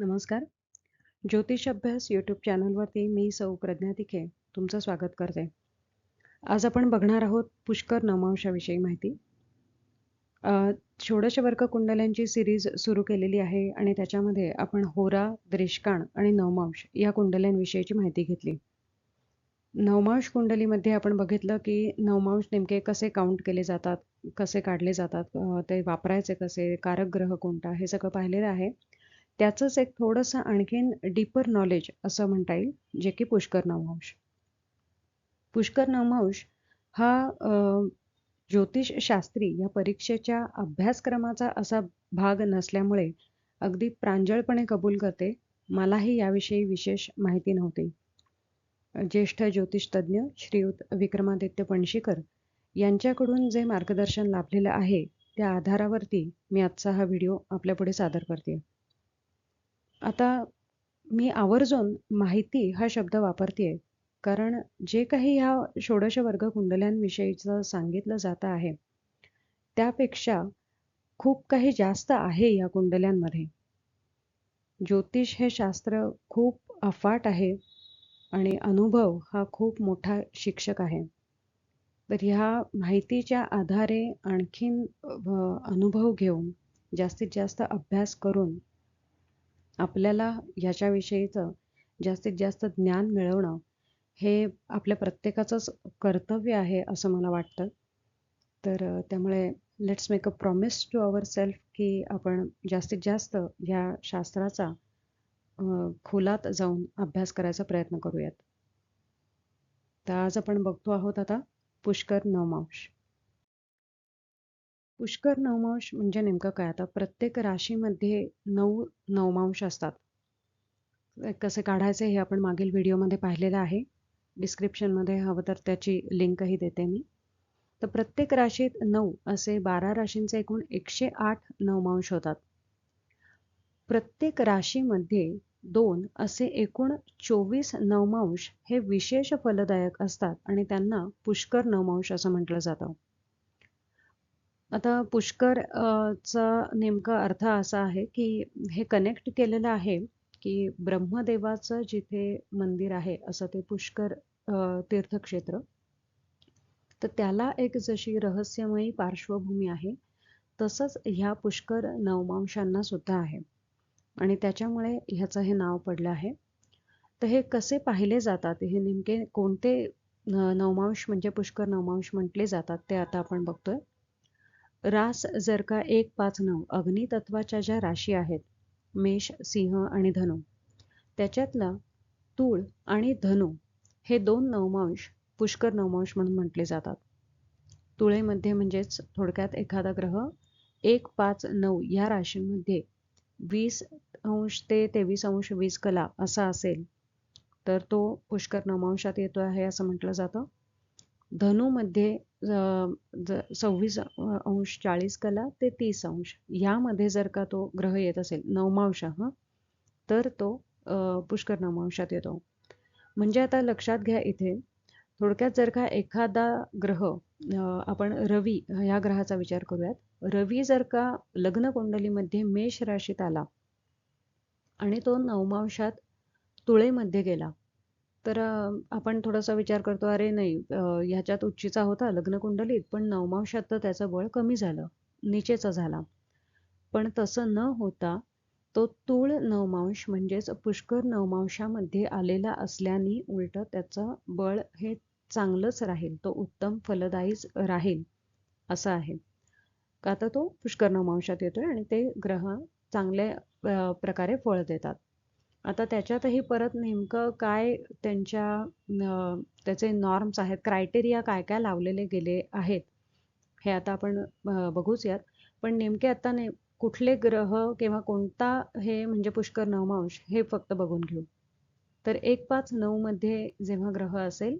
नमस्कार. ज्योतिष अभ्यास यूट्यूब चॅनलवरती मी सौ प्रज्ञा तिखे तुमचं स्वागत करते. आज आपण बघणार आहोत पुष्कर नवमांशाविषयी माहिती. षोडश वर्ग कुंडल्यांची सिरीज सुरू केलेली आहे आणि त्याच्यामध्ये आपण होरा, द्रेष्काण आणि नवमांश या कुंडल्यांविषयीची माहिती घेतली. नवमांश कुंडलीमध्ये आपण बघितलं की नवमांश नेमके कसे काउंट केले जातात, कसे काढले जातात, ते वापरायचे कसे, कारक ग्रह कोणता हे सगळं पाहिलेलं आहे. त्याचंच एक थोडंसं आणखीन डीपर नॉलेज असं म्हणता येईल, जे की पुष्कर नवमांश. पुष्कर नवमांश हा ज्योतिष ज्योतिषशास्त्री या परीक्षेच्या अभ्यासक्रमाचा असा भाग नसल्यामुळे अगदी प्रांजळपणे कबूल करते, मलाही याविषयी विशेष माहिती नव्हती. ज्येष्ठ ज्योतिषतज्ञ श्रीयुत विक्रमादित्य पणशीकर यांच्याकडून जे मार्गदर्शन लाभलेलं आहे, त्या आधारावरती मी आजचा हा व्हिडिओ आपल्यापुढे सादर करते. आता मी आवर्जून माहिती हा शब्द वापरते कारण जे काही ह्या षोडश वर्ग कुंडल्यांविषयीचं सांगितलं जातं आहे, त्यापेक्षा खूप काही जास्त आहे या कुंडल्यांमध्ये. ज्योतिष हे शास्त्र खूप अफाट आहे आणि अनुभव हा खूप मोठा शिक्षक आहे. तर ह्या माहितीच्या आधारे आणखीन अनुभव घेऊन, जास्तीत जास्त अभ्यास करून आपल्याला ह्याच्याविषयीचं जास्तीत जास्त ज्ञान मिळवणं हे आपल्या प्रत्येकाचंच कर्तव्य आहे असं मला वाटतं. तर त्यामुळे let's make a promise to our self की आपण जास्तीत जास्त ह्या शास्त्राचा खोलात जाऊन अभ्यास करायचा प्रयत्न करूयात. तर आज आपण बघतो आहोत आता पुष्कर नवमांश. पुष्कर नवमांश म्हणजे नेमकं काय? आता प्रत्येक राशीमध्ये नऊ नवमांश असतात. कसे काढायचे हे आपण मागील व्हिडिओमध्ये पाहिलेलं आहे. डिस्क्रिप्शनमध्ये हवं तर त्याची लिंकही देते मी. तर प्रत्येक राशीत नऊ असे बारा राशींचे एकूण एकशे आठ नवमांश होतात. प्रत्येक राशीमध्ये दोन असे एकूण चोवीस नवमांश हे विशेष फलदायक असतात आणि त्यांना पुष्कर नवमांश असं म्हटलं जातं. आता पुष्कर चा नेमका अर्थ असा आहे की हे कनेक्ट केलेलं आहे की ब्रह्मदेवाचं जिथे मंदिर आहे असं ते पुष्कर तीर्थक्षेत्र. तर त्याला एक जशी रहस्यमयी पार्श्वभूमी आहे तसंच ह्या पुष्कर नवमांशांना सुद्धा आहे. आणि त्याच्यामुळे ह्याचं हे नाव पडलं आहे. तर हे कसे पाहिले जातात? हे नेमके कोणते नवमांश म्हणजे पुष्कर नवमांश म्हटले जातात ते आता आपण बघतोय. रास जर का एक पाच नऊ अग्नितत्वाच्या ज्या राशी आहेत मेष सिंह आणि धनु त्याच्यातला तूळ आणि धनु हे दोन नवमांश पुष्कर नवमांश म्हणून म्हटले जातात. तुळेमध्ये म्हणजेच थोडक्यात एखादा ग्रह एक पाच नऊ या राशींमध्ये वीस अंश ते तेवीस अंश वीस कला असा असेल तर तो पुष्कर नवमांशात येतो आहे असं म्हटलं जातं. धनुमध्ये सव्वीस अंश चाळीस कला ते तीस अंश. यामध्ये जर का तो ग्रह येत असेल नवमांश हां तर तो पुष्कर नवमांशात येतो. म्हणजे आता लक्षात घ्या इथे थोडक्यात जर का एखादा ग्रह आपण रवी ह्या ग्रहाचा विचार करूयात. रवी जर का लग्न कुंडलीमध्ये मेष राशीत आला आणि तो नवमांशात तुळेमध्ये गेला तर आपण थोडासा विचार करतो अरे नाही ह्याच्यात उच्चीचा होता लग्नकुंडलीत पण नवमांशात तर त्याचं बळ कमी झालं निचेचा झाला. पण तसं न होता तो तूळ नवमांश म्हणजेच पुष्कर नवमांशामध्ये आलेला असल्याने उलट त्याचं बळ हे चांगलंच राहील तो उत्तम फलदायीच राहील असं आहे. का तर तो पुष्कर नवमांशात येतोय आणि ते ग्रह चांगल्या प्रकारे फळ देतात. आता त्याच्यातही परत नेमकं काय त्यांच्या त्याचे नॉर्म्स आहेत क्रायटेरिया काय काय लावलेले गेले आहेत हे आता आपण बघूच यात पण नेमके आता ने कुठले ग्रह किंवा कोणता हे म्हणजे पुष्कर नवमांश हे फक्त बघून घेऊ. तर एक पाच नऊमध्ये जेव्हा ग्रह असेल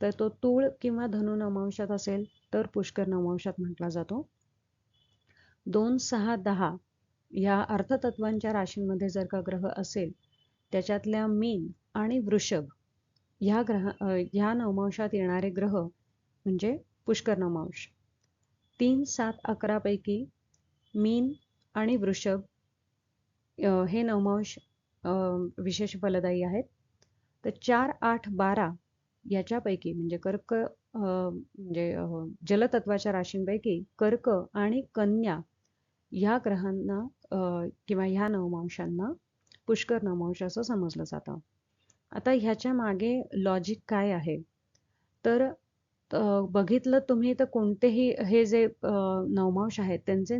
तर तो तूळ किंवा धनु नवमांशात असेल तर पुष्कर नवमांशात म्हटला जातो. दोन सहा दहा या अर्थतत्वांच्या राशींमध्ये जर का ग्रह असेल त्याच्यातल्या मीन आणि वृषभ ह्या ग्रह ह्या नवमांशात येणारे ग्रह म्हणजे पुष्कर नवमांश. तीन सात अकरापैकी मीन आणि वृषभ हे नवमांश विशेष फलदायी आहेत. तर चार आठ बारा याच्यापैकी म्हणजे कर्क म्हणजे जलतत्वाच्या राशींपैकी कर्क आणि कन्या ह्या ग्रहांना किंवा ह्या नवमांशांना पुष्कर नवमांश असं समजलं जातं. आता ह्याच्या मागे लॉजिक काय आहे? तर बघितलं तुम्ही तर कोणतेही हे जे नवमांश आहेत त्यांचे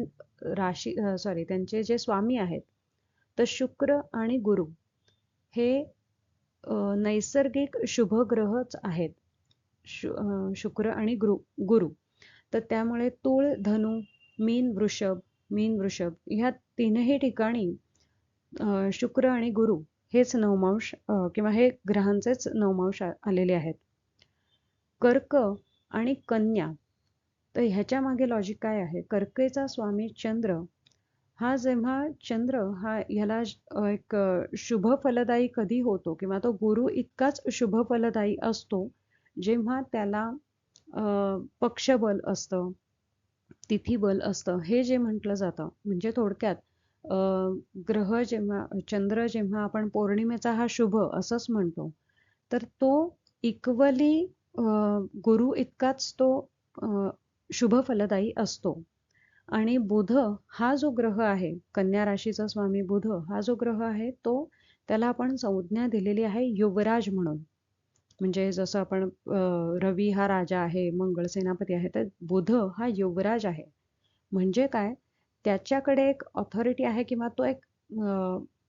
राशी सॉरी त्यांचे जे स्वामी आहेत तर शुक्र आणि गुरु हे नैसर्गिक शुभग्रहच आहेत. शुक्र आणि गुरु गुरु. तर त्यामुळे तूळ धनु मीन वृषभ मीन वृषभ ह्या तीनही ठिकाणी शुक्र आणि गुरु हेच नवमांश किंवा हे ग्रहांचेच नवमांश आलेले आहेत. कर्क आणि कन्या तर ह्याच्या मागे लॉजिक काय आहे? कर्केचा स्वामी चंद्र हा जेव्हा चंद्र हा ह्याला एक शुभ फलदायी कधी होतो किंवा तो गुरु इतकाच शुभ फलदायी असतो जेव्हा त्याला पक्षबल असतं तिथीबल असतं हे जे म्हटलं जातं म्हणजे थोडक्यात ग्रह जेव्हा चंद्र जेव्हा आपण पौर्णिमेचा हा शुभ असंच म्हणतो तर तो इक्वली गुरु इतकाच तो शुभ फलदायी असतो. आणि बुध हा जो ग्रह आहे कन्या राशीचा स्वामी बुध हा जो ग्रह आहे तो त्याला आपण संज्ञा दिलेली आहे युवराज म्हणून. म्हणजे जसं आपण रवी हा राजा आहे मंगळ सेनापती आहे तर बुध हा युवराज आहे. म्हणजे काय? त्याच्याकडे एक ऑथॉरिटी आहे किंवा तो एक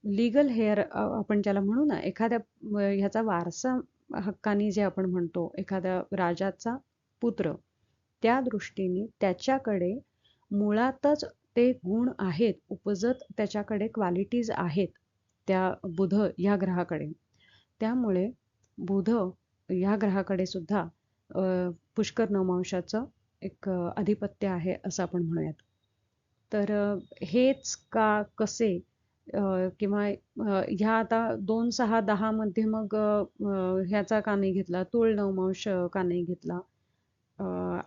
लिगल हेअर आपण ज्याला म्हणू ना एखाद्या ह्याचा वारसा हक्कानी जे आपण म्हणतो एखाद्या राजाचा पुत्र त्या दृष्टीने त्याच्याकडे मुळातच ते गुण आहेत उपजत त्याच्याकडे क्वालिटीज आहेत त्या बुध या ग्रहाकडे. त्यामुळे बुध या ग्रहाकडे सुद्धा पुष्कर नवमांशाचं एक आधिपत्य आहे असं आपण म्हणूयात. तर हेच का कसे किंवा ह्या आता दोन सहा दहामध्ये मग ह्याचा का नाही घेतला? तुळ नवमांश का नाही घेतला?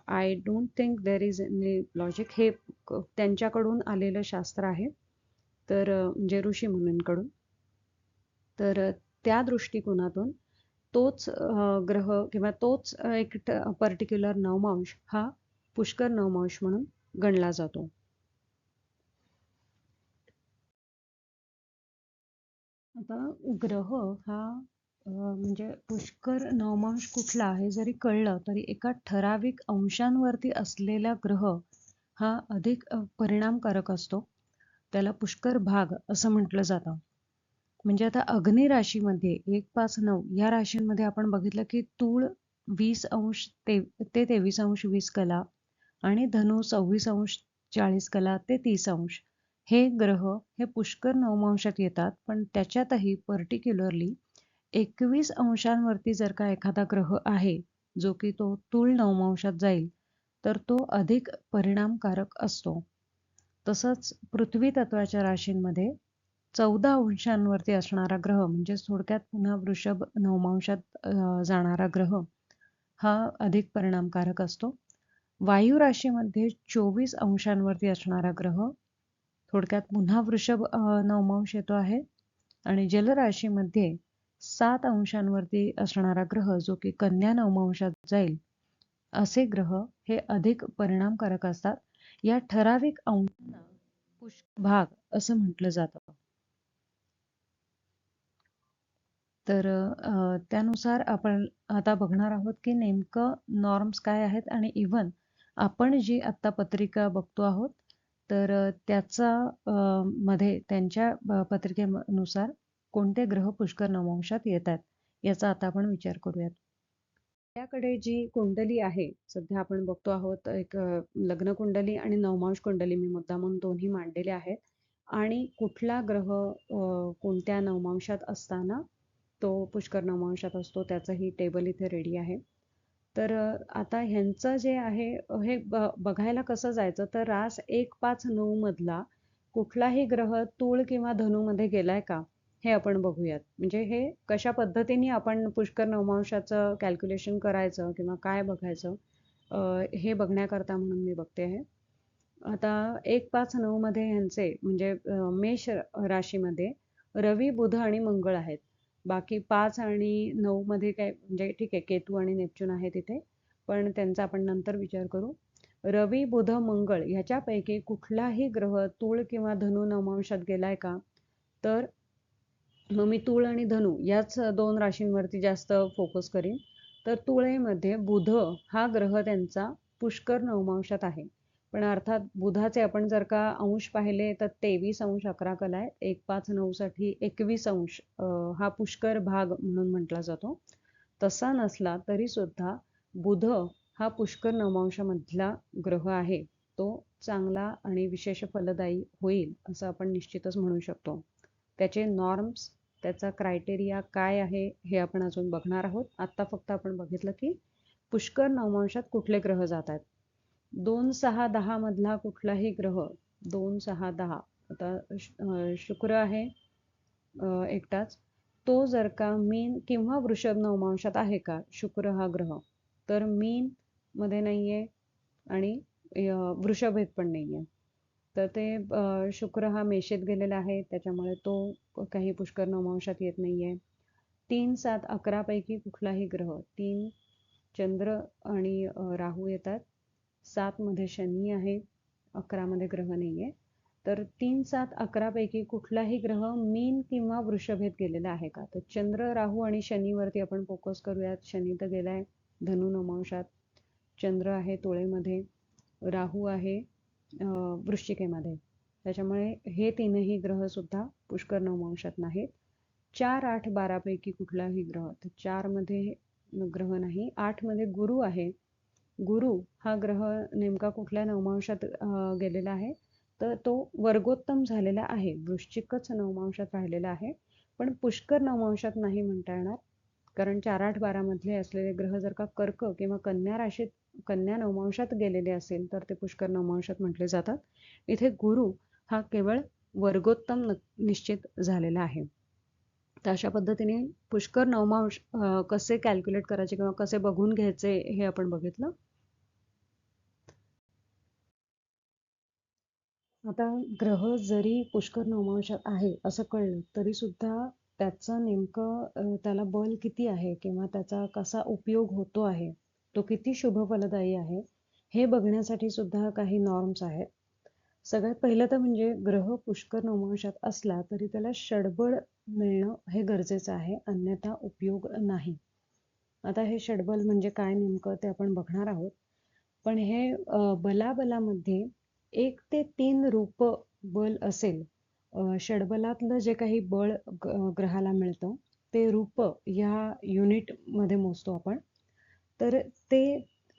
I don't think there is any logic हे त्यांच्याकडून आलेलं शास्त्र आहे. तर म्हणजे ऋषी मुनींकडून. तर त्या दृष्टिकोनातून तोच ग्रह किंवा तोच एक पर्टिक्युलर नवमांश हा पुष्कर नवमांश म्हणून गणला जातो. आता ग्रह हा म्हणजे पुष्कर नवमांश कुठला आहे जरी कळलं तरी एका ठराविक अंशांवरती असलेला ग्रह हा अधिक परिणामकारक असतो. त्याला पुष्कर भाग असं म्हटलं जातं. म्हणजे आता अग्नि राशीमध्ये एक पाच नऊ या राशींमध्ये आपण बघितलं की तूळ वीस अंश ते ते तेवीस अंश वीस कला आणि धनु सव्वीस अंश चाळीस कला ते तीस अंश हे ग्रह हे पुष्कर नवमांशात येतात पण त्याच्यातही पर्टिक्युलरली एकवीस अंशांवरती जर का एखादा ग्रह आहे जो की तो तुळ नवमांशात जाईल तर तो अधिक परिणामकारक असतो. तसंच पृथ्वी तत्वाच्या राशींमध्ये चौदा अंशांवरती असणारा ग्रह म्हणजे थोडक्यात पुन्हा वृषभ नवमांशात जाणारा ग्रह हा अधिक परिणामकारक असतो. वायू राशीमध्ये चोवीस अंशांवरती असणारा ग्रह थोडक्यात पुन्हा वृषभ नवमांश येतो आहे. आणि जलराशीमध्ये सात अंशांवरती असणारा ग्रह जो की कन्या नवमांशात जाईल असे ग्रह हे अधिक परिणामकारक असतात. या ठराविक अंशांना भाग असं म्हटलं जातं. तर त्यानुसार आपण आता बघणार आहोत की नेमकं नॉर्म्स काय आहेत आणि इव्हन आपण जी आत्ता पत्रिका बघतो आहोत तर त्याचा मध्ये त्यांच्या पत्रिकेनुसार कोणते ग्रह पुष्कर नवंशात येतात याचा आता आपण विचार करूयात. आपल्याकडे जी कुंडली आहे सध्या आपण बघतो आहोत एक लग्न कुंडली आणि नवमांश कुंडली मी मुद्दा म्हणून दोन्ही मांडलेले आहेत. आणि कुठला ग्रह कोणत्या नवमांशात असताना तो पुष्कर नवमांशात असतो त्याचंही टेबल इथे रेडी आहे. तर आता ह्यांचं जे आहे हे बघायला कसं जायचं? तर रास एक पाच नऊ मधला कुठलाही ग्रह तूळ किंवा धनुमध्ये गेलाय का? हे आपण बघूयात. म्हणजे हे कशा पद्धतीने आपण पुष्कर नवमांशाचं कॅल्क्युलेशन करायचं किंवा काय बघायचं हे बघण्याकरता म्हणून मी बघते आहे आता एक पाच नऊ मध्ये ह्यांचे म्हणजे मेष राशीमध्ये रवी बुध आणि मंगळ आहेत. बाकी पाच आणि नऊ मध्ये काय म्हणजे ठीक आहे केतू आणि नेपच्यून आहे तिथे पण त्यांचा आपण नंतर विचार करू. रवी बुध मंगळ ह्याच्यापैकी कुठलाही ग्रह तूळ किंवा धनु नवमांशात गेलाय का? तर मग मी तूळ आणि धनु याच दोन राशींवरती जास्त फोकस करीन. तर तुळेमध्ये बुध हा ग्रह त्यांचा पुष्कर नवमांशात आहे. पण अर्थात बुधाचे आपण जर का अंश पाहिले तर तेवीस अंश अकरा कला आहे. एक पाच नऊ साठी एकवीस अंश हा पुष्कर भाग म्हणून म्हटला जातो. तसा नसला तरी सुद्धा बुध हा पुष्कर नवमांशामधला ग्रह आहे. तो चांगला आणि विशेष फलदायी होईल असं आपण निश्चितच म्हणू शकतो. त्याचे नॉर्म्स त्याचा क्रायटेरिया काय आहे हे आपण अजून बघणार आहोत. आत्ता फक्त आपण बघितलं की पुष्कर नवमांशात कुठले ग्रह जात आहेत? दोन सहा दहा मधला कुठलाही ग्रह दोन सहा दहा. आता शुक्र आहे एकटाच. तो जर का मीन किंवा वृषभ नवमांशात आहे का शुक्र हा ग्रह तर मीन मध्ये नाहीये आणि वृषभेत पण नाहीये. तर ते शुक्र हा मेषेत गेलेला आहे त्याच्यामुळे तो काही पुष्कर नवमांशात येत नाहीये. तीन सात अकरा पैकी कुठलाही ग्रह तीन चंद्र आणि राहू येतात. सातमध्ये शनी आहे अकरामध्ये ग्रह नाही आहे तर तीन सात अकरापैकी कुठलाही ग्रह मीन किंवा वृषभेत गेलेला आहे का? तर चंद्र राहू आणि शनीवरती आपण फोकस करूयात. शनी तर गेलाय धनु नमांशात. चंद्र आहे तोळेमध्ये. राहू आहे वृश्चिकेमध्ये. त्याच्यामुळे हे तीनही ग्रह सुद्धा पुष्कर नवमांशात नाहीत. चार आठ बारापैकी कुठलाही ग्रह. तर चारमध्ये ग्रह नाही आठमध्ये गुरु आहे. गुरु हा ग्रह नेमका कुठल्या नवमांशात गेलेला आहे? तर तो वर्गोत्तम झालेला आहे. वृश्चिकच नवमांशात राहिलेला आहे. पण पुष्कर नवमांशात नाही म्हणता येणार. कारण चार आठ बारामधले असलेले ग्रह जर का कर्क किंवा कन्या राशीत कन्या नवमांशात गेलेले असेल तर ते पुष्कर नवमांशात म्हटले जातात. इथे गुरु हा केवळ वर्गोत्तम निश्चित झालेला आहे. तर अशा पद्धतीने पुष्कर नवमांश कसे कॅल्क्युलेट करायचे किंवा कसे बघून घ्यायचे हे आपण बघितलं. आता ग्रह जरी पुष्कर नवमांशात आहे असं कळलं तरी सुद्धा त्याचं नेमकं त्याला बल किती आहे किंवा त्याचा कसा उपयोग होतो आहे तो किती शुभ फलदायी आहे हे बघण्यासाठी सुद्धा काही नॉर्म्स आहेत. सगळ्यात पहिलं तर म्हणजे ग्रह पुष्कर नवमांशात असला तरी त्याला षडबळ मिळणं हे गरजेचं आहे अन्यथा उपयोग नाही. आता हे षडबल म्हणजे काय नेमकं ते आपण बघणार आहोत. पण हे बलाबलामध्ये एक ते तीन रूप बल असेल षडबलातलं जे काही बळ ग्रहाला मिळतं ते रूप या युनिटमध्ये मोजतो आपण. तर ते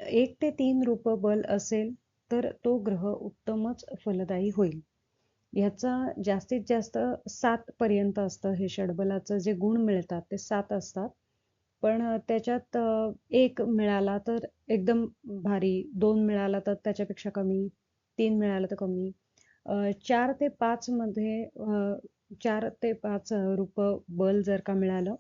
एक ते तीन रूप बल असेल तर तो ग्रह उत्तमच फलदायी होईल. ह्याचा जास्तीत जास्त सात पर्यंत असतं हे षडबलाचं जे गुण मिळतात ते सात असतात. पण त्याच्यात एक मिळाला तर एकदम भारी दोन मिळाला तर त्याच्यापेक्षा कमी तीन मिळाला तर कमी. चार ते पाच मध्ये चार ते पाच रूप बल जर का मिळालं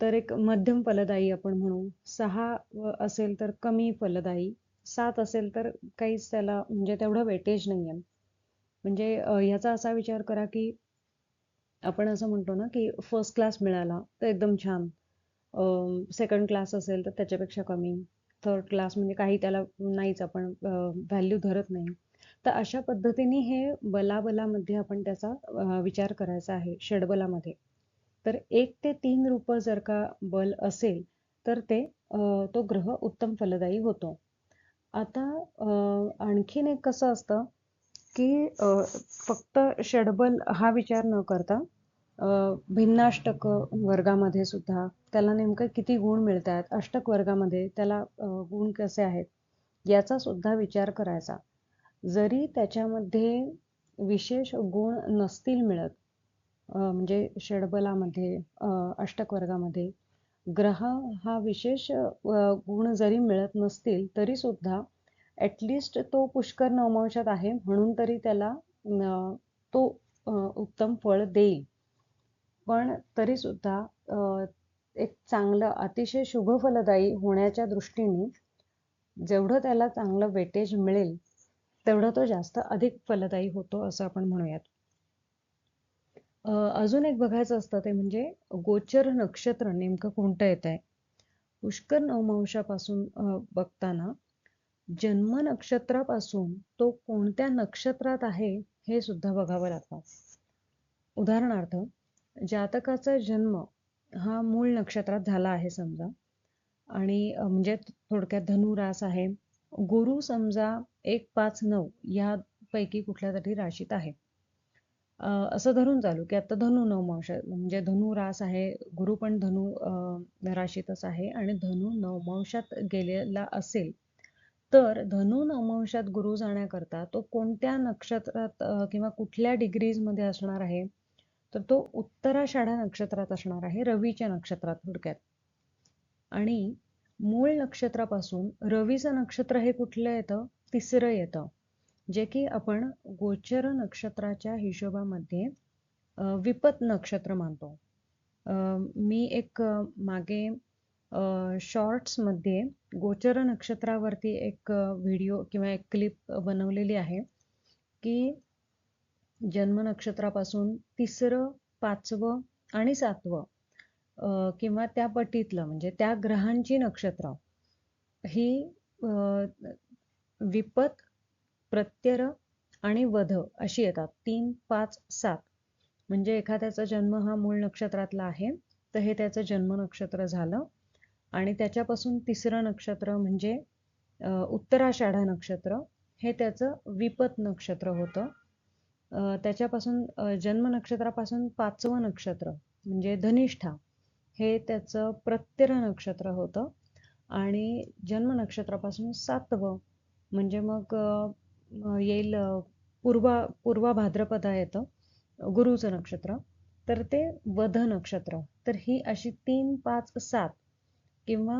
तर एक मध्यम फलदायी आपण म्हणू. सहा असेल तर कमी फलदायी. सात असेल तर काहीच त्याला म्हणजे तेवढं वेटेज नाही आहे म्हणजे ह्याचा असा विचार करा की आपण असं म्हणतो ना की फर्स्ट क्लास मिळाला तर एकदम छान. सेकंड क्लास असेल तर त्याच्यापेक्षा कमी. थर्ड क्लास म्हणजे काही त्याला नाहीच आपण व्हॅल्यू धरत नाही. तर अशा पद्धतीने हे बलाबलामध्ये आपण त्याचा विचार करायचा आहे षडबलामध्ये. तर एक ते तीन रूप जर का बल असेल तर ते तो ग्रह उत्तम फलदायी होतो. आता आणखीन एक कसं असतं की फक्त षडबल हा विचार न करता भिन्नाष्टक वर्गामध्ये सुद्धा त्याला नेमकं किती गुण मिळत आहेत अष्टक वर्गामध्ये त्याला गुण कसे आहेत याचा सुद्धा विचार करायचा. जरी त्याच्यामध्ये विशेष गुण नसतील मिळत म्हणजे षडबलामध्ये अष्टक वर्गामध्ये ग्रह हा विशेष गुण जरी मिळत नसतील तरी सुद्धा ॲटलिस्ट तो पुष्कर नवमांशात आहे म्हणून तरी त्याला तो उत्तम फळ देईल. पण तरी सुद्धा एक चांगलं अतिशय शुभ फलदायी होण्याच्या दृष्टीने जेवढं त्याला चांगलं वेटेज मिळेल तेवढं तो जास्त अधिक फलदायी होतो असं आपण म्हणूयात. अजून एक बघायचं असतं ते म्हणजे गोचर नक्षत्र नेमकं कोणतं येत आहे पुष्कर नवमांशापासून बघताना जन्म नक्षत्रापासून तो कोणत्या नक्षत्रात आहे हे सुद्धा बघावं लागतं. उदाहरणार्थ जातकाचा जन्म हा मूळ नक्षत्रात झाला आहे समजा. आणि म्हणजे थोडक्यात धनुरास आहे. गुरु समजा एक पाच नऊ यापैकी कुठल्या तरी राशीत आहे. असं धरून चालू की आता धनु नवमांश म्हणजे धनु रास आहे गुरु पण धनु राशीतच आहे आणि धनु नवमांशात गेलेला असेल. तर धनु नवमांशात गुरु जाण्याकरता तो कोणत्या नक्षत्रात किंवा कुठल्या डिग्रीजमध्ये असणार आहे? तर तो उत्तराषाढा नक्षत्रात असणार आहे रवीच्या नक्षत्रात थोडक्यात. आणि मूळ नक्षत्रापासून रवीचं नक्षत्र हे कुठलं येतं? तिसरं येतं. जे की आपण गोचर नक्षत्राच्या हिशोबामध्ये विपत नक्षत्र मानतो. मी एक मागे शॉर्ट्समध्ये गोचर नक्षत्रावरती एक व्हिडिओ किंवा एक क्लिप बनवलेली आहे की जन्म नक्षत्रापासून तिसरं पाचवं आणि सातवं किंवा त्या पटीतलं म्हणजे त्या ग्रहांची नक्षत्र ही विपत प्रत्यर आणि वध अशी येतात. तीन पाच सात. म्हणजे एखाद्याचा जन्म हा मूळ नक्षत्रातला आहे तर हे त्याचं जन्म नक्षत्र झालं. आणि त्याच्यापासून तिसरं नक्षत्र म्हणजे उत्तराषाढा नक्षत्र हे त्याचं विपत नक्षत्र होतं. त्याच्यापासून जन्म नक्षत्रापासून पाचवं नक्षत्र म्हणजे धनिष्ठा हे त्याचं प्रत्यर नक्षत्र होतं. आणि जन्म नक्षत्रापासून सातवं म्हणजे मग येईल पूर्वा पूर्वा भाद्रपदा येतं गुरुचं नक्षत्र. तर ते वध नक्षत्र. तर ही अशी तीन पाच सात किंवा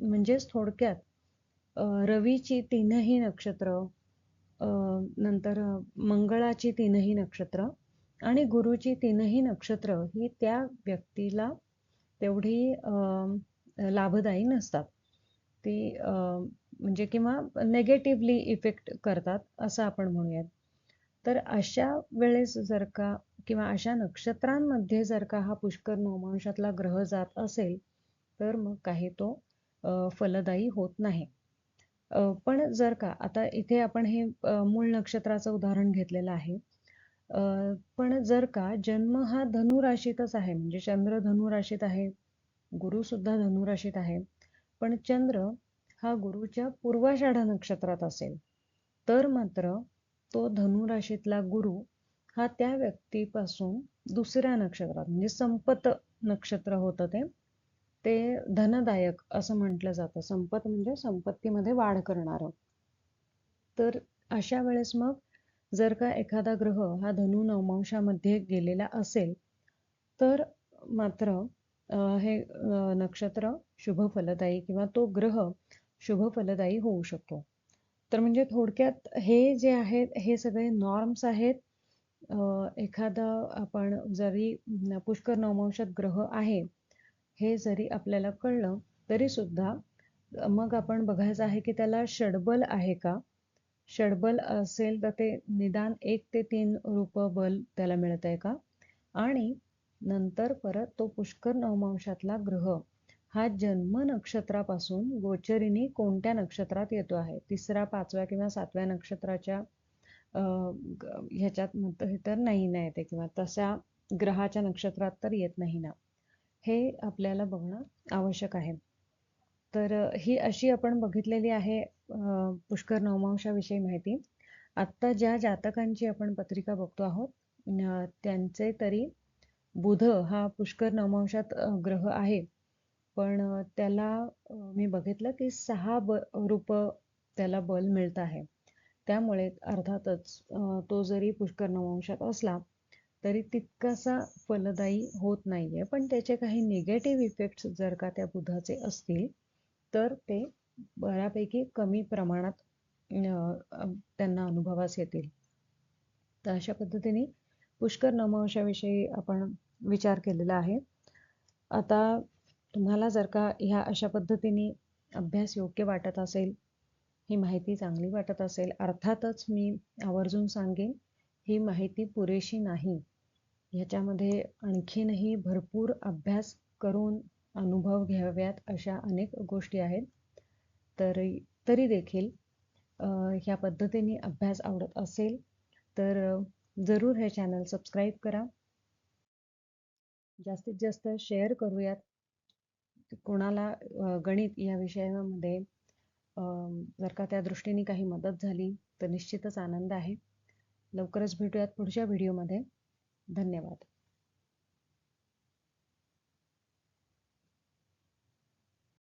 म्हणजेच थोडक्यात रवीची तीनही नक्षत्र नंतर मंगळाची तीनही नक्षत्र आणि गुरुची तीनही नक्षत्र ही त्या व्यक्तीला तेवढी लाभदायी नसतात. ती म्हणजे किंवा नेगेटिव्हली इफेक्ट करतात असं आपण म्हणूयात. तर अशा वेळेस जर का किंवा अशा नक्षत्रांमध्ये जर का हा पुष्कर नवमांशातला ग्रह जात असेल तर मग काही तो फलदायी होत नाही. पण जर का आता इथे आपण हे मूळ नक्षत्राचं उदाहरण घेतलेलं आहे. पण जर का जन्म हा धनुराशीतच आहे म्हणजे चंद्र धनुराशीत आहे गुरु सुद्धा धनुराशीत आहे पण चंद्र हा गुरुच्या पूर्वाषाढा नक्षत्रात असेल. तर मात्र तो धनुराशीतला गुरु हा त्या व्यक्तीपासून दुसऱ्या नक्षत्रात म्हणजे संपत नक्षत्र होतं ते ते धनदायक असं म्हटलं जातं. संपत म्हणजे संपत्तीमध्ये वाढ करणार. तर अशा वेळेस मग जर का एखादा ग्रह हा धनु नवमांशामध्ये गेलेला असेल तर मात्र हे नक्षत्र शुभ फलदायी किंवा तो ग्रह शुभ फलदायी होऊ शकतो. तर म्हणजे थोडक्यात हे जे आहेत हे सगळे नॉर्म्स आहेत. एखादा आपण जरी पुष्कर नवमांशात ग्रह आहे हे जरी आपल्याला कळलं तरी सुद्धा मग आपण बघायचं आहे की त्याला षडबल आहे का? षडबल असेल तर ते निदान एक ते तीन रूप बल त्याला मिळत आहे का? आणि नंतर परत तो पुष्कर नवमांशातला ग्रह हा जन्म नक्षत्रापासून गोचरिनी कोणत्या नक्षत्रात येतो आहे? तिसरा पाचव्या किंवा सातव्या नक्षत्राच्या ह्याच्यात तर नाही ना येते किंवा तशा ग्रहाच्या नक्षत्रात तर येत नाही ना. हे आपल्याला बघणं आवश्यक आहे. तर ही अशी आपण बघितलेली आहे पुष्कर नवमांशाविषयी माहिती. आत्ता ज्या जातकांची आपण पत्रिका बघतो आहोत त्यांचे तरी बुध हा पुष्कर नवमांशात ग्रह आहे. पण त्याला मी बघितलं की सहा ब रूप त्याला बल मिळत आहे. त्यामुळे अर्थातच तो जरी पुष्कर नवंशात असला तरी तितकासा फलदायी होत नाहीये. पण त्याचे काही निगेटिव्ह इफेक्ट्स जर का त्या बुधाचे असतील तर ते बऱ्यापैकी कमी प्रमाणात त्यांना अनुभवास येतील. तर अशा पद्धतीने पुष्कर नवंशाविषयी आपण विचार केलेला आहे. आता तुम्हाला जर का ह्या अशा पद्धतीने अभ्यास योग्य वाटत असेल ही माहिती चांगली वाटत असेल अर्थातच मी आवर्जून सांगेन ही माहिती पुरेशी नाही. ह्याच्यामध्ये आणखीनही भरपूर अभ्यास करून अनुभव घ्याव्यात अशा अनेक गोष्टी आहेत. तर तरी देखील ह्या पद्धतीने अभ्यास आवडत असेल तर जरूर हे चॅनल सबस्क्राईब करा. जास्तीत जास्त शेअर करूयात. कोणाला गणित या विषयामध्ये जर का त्या दृष्टीने काही मदत झाली तर निश्चितच आनंद आहे. लवकरच भेटूयात पुढच्या व्हिडिओमध्ये. धन्यवाद.